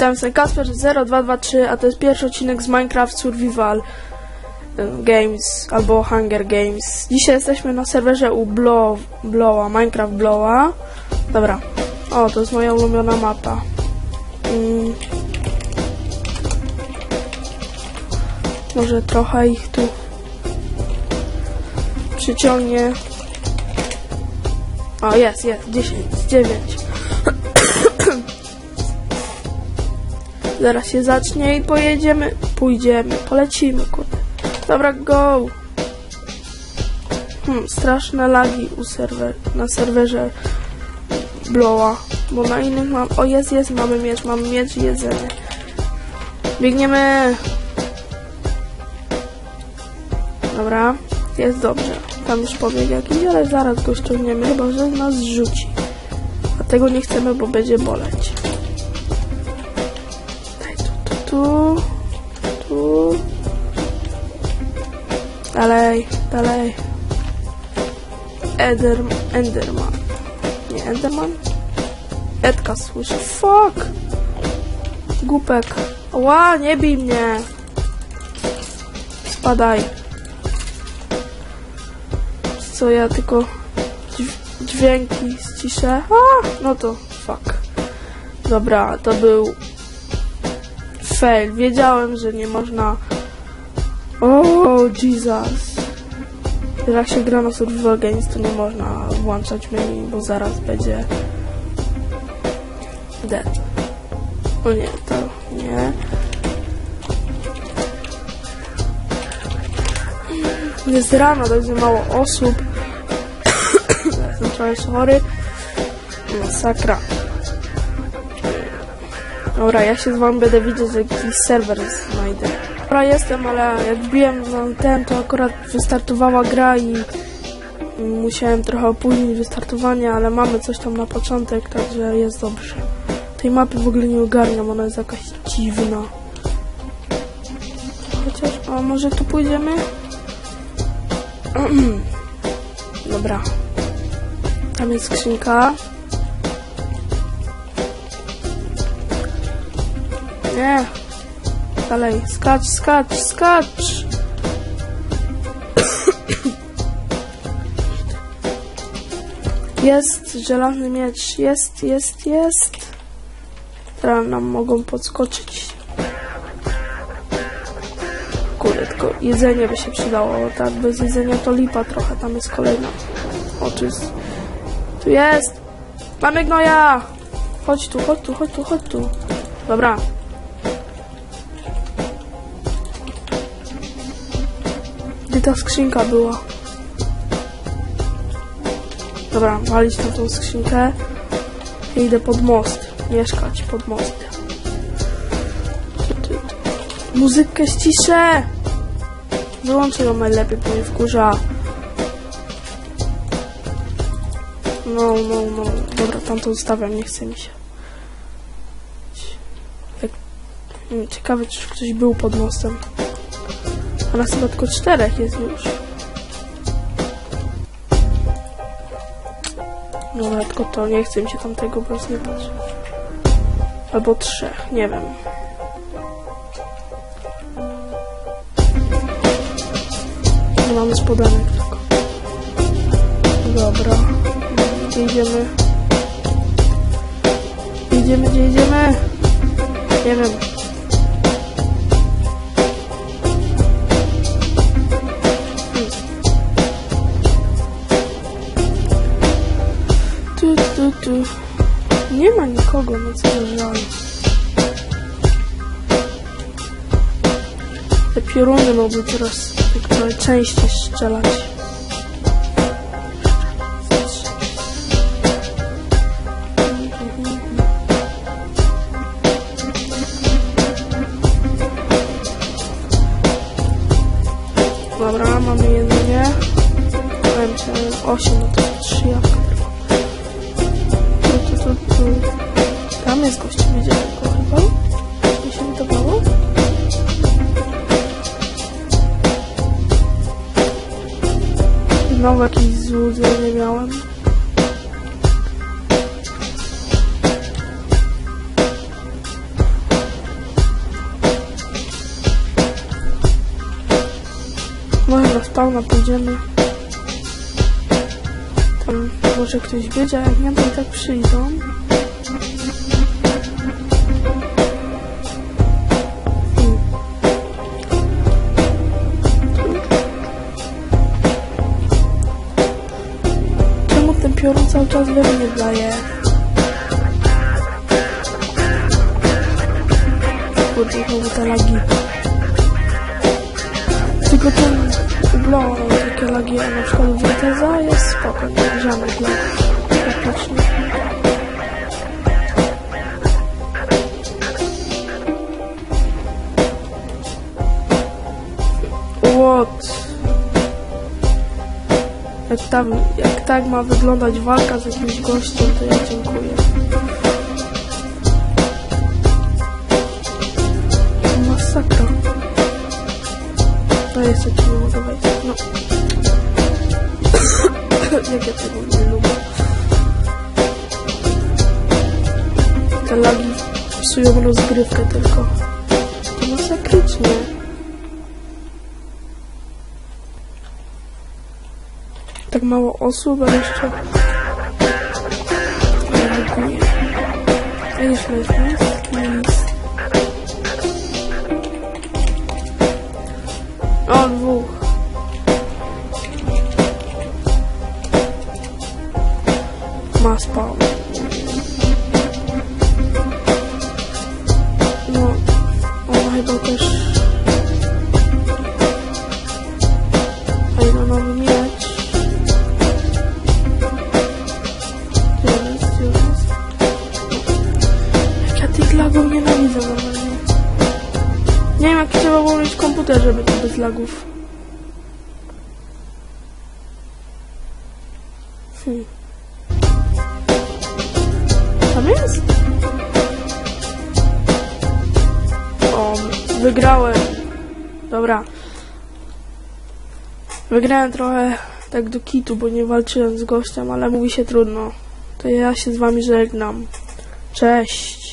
Witam, jestem Kasper0223, a to jest pierwszy odcinek z Minecraft Survival y, Games albo Hunger Games. Dzisiaj jesteśmy na serwerze u Blow, Blowa, Minecraft Blowa. Dobra, o, to jest moja ulubiona mapa. Mm. Może trochę ich tu przyciągnie. O, jest, jest, 10, 9. Zaraz się zacznie i pojedziemy. Pójdziemy, polecimy, kurde. Dobra, go! Hmm, straszne lagi u serwer, na serwerze Blowa, bo na innych mam... O, jest, jest, mamy miecz, mamy miecz i jedzenie. Biegniemy! Dobra, jest dobrze. Tam już pobieg jakiś, ale zaraz go ściągniemy, chyba że nas zrzuci. A tego nie chcemy, bo będzie boleć. Dalej, dalej. Eder, Enderman. Nie, Enderman? Edka słyszę. Fuck! Głupek. Ła, nie bij mnie. Spadaj. Co ja tylko dź- dźwięki ściszę. A, no to fuck. Dobra, to był fail. Wiedziałem, że nie można. O, Jesus. Jak się gra na Survival Games, to nie można włączać menu, bo zaraz będzie dead. O nie, to nie. Jest rano, będzie mało osób. Jestem trochę chory. Masakra. Dobra, ja się z wami będę widzieć, jakiś serwer znajdę. Dobra, jestem, ale jak wbiłem na ten, to akurat wystartowała gra i musiałem trochę opóźnić wystartowanie, ale mamy coś tam na początek, także jest dobrze. Tej mapy w ogóle nie ogarniam, ona jest jakaś dziwna. Chociaż, a może tu pójdziemy? Dobra. Tam jest skrzynka. Nie. Dalej. Skacz, skacz, skacz. Jest żelazny miecz. Jest, jest, jest. Teraz nam mogą podskoczyć. Kurde, tylko jedzenie by się przydało. Tak, bez jedzenia to lipa trochę. Tam jest kolejna. O, tu jest. Tu jest! Mamy gnoja! Chodź tu, chodź tu, chodź tu, chodź tu. Dobra. Gdzie ta skrzynka była? Dobra, walić na tą skrzynkę. I idę pod most. Mieszkać pod mostem. Muzykę ściszę! Wyłączę ją najlepiej, bo mnie wkurza. No, no, no. Dobra, tamto zostawiam, nie chce mi się. Hmm, Ciekawe, czy ktoś był pod mostem. A nas chyba tylko czterech jest już. Dobra, tylko to nie chce mi się tamtego rozjebać. Albo trzech, nie wiem. Nie mamy spodanek tylko. Dobra. Gdzie idziemy? Gdzie idziemy, gdzie idziemy? Nie wiem. Nikogo, no co żal. Te pioruny mogły teraz tak trochę częściej strzelać. Dobra, mamy się 8, no to Mamy z gościem działko chyba. Mi się wydawało. Znowu jakiś złudzenie miałem. Może na spawna pójdziemy. Tam może ktoś wiedział, jak nie, to i tak przyjdą. Piorun cały czas we mnie daje? Kurde, znowu te lagi. Tylko ten blok, takie lagi, a na przykład w WTZ jest spoko, nie żadnych lagów. Praktycznie. What? Jak, tam, jak tak ma wyglądać walka z jakimś gościem, to ja dziękuję. Masakra. To jest jak nie mogę wejść. No. jak ja tego nie lubię. Te lagi psują rozgrywkę tylko. To masakrycznie. Tak mało osób, a jeszcze... A jeszcze jest nic. O, dwóch. Nie wiem, jak trzeba było mieć komputer, żeby to bez lagów. Hmm. Tam jest? O, wygrałem. Dobra. Wygrałem trochę tak do kitu, bo nie walczyłem z gościem, ale mówi się trudno. To ja się z wami żegnam. Cześć.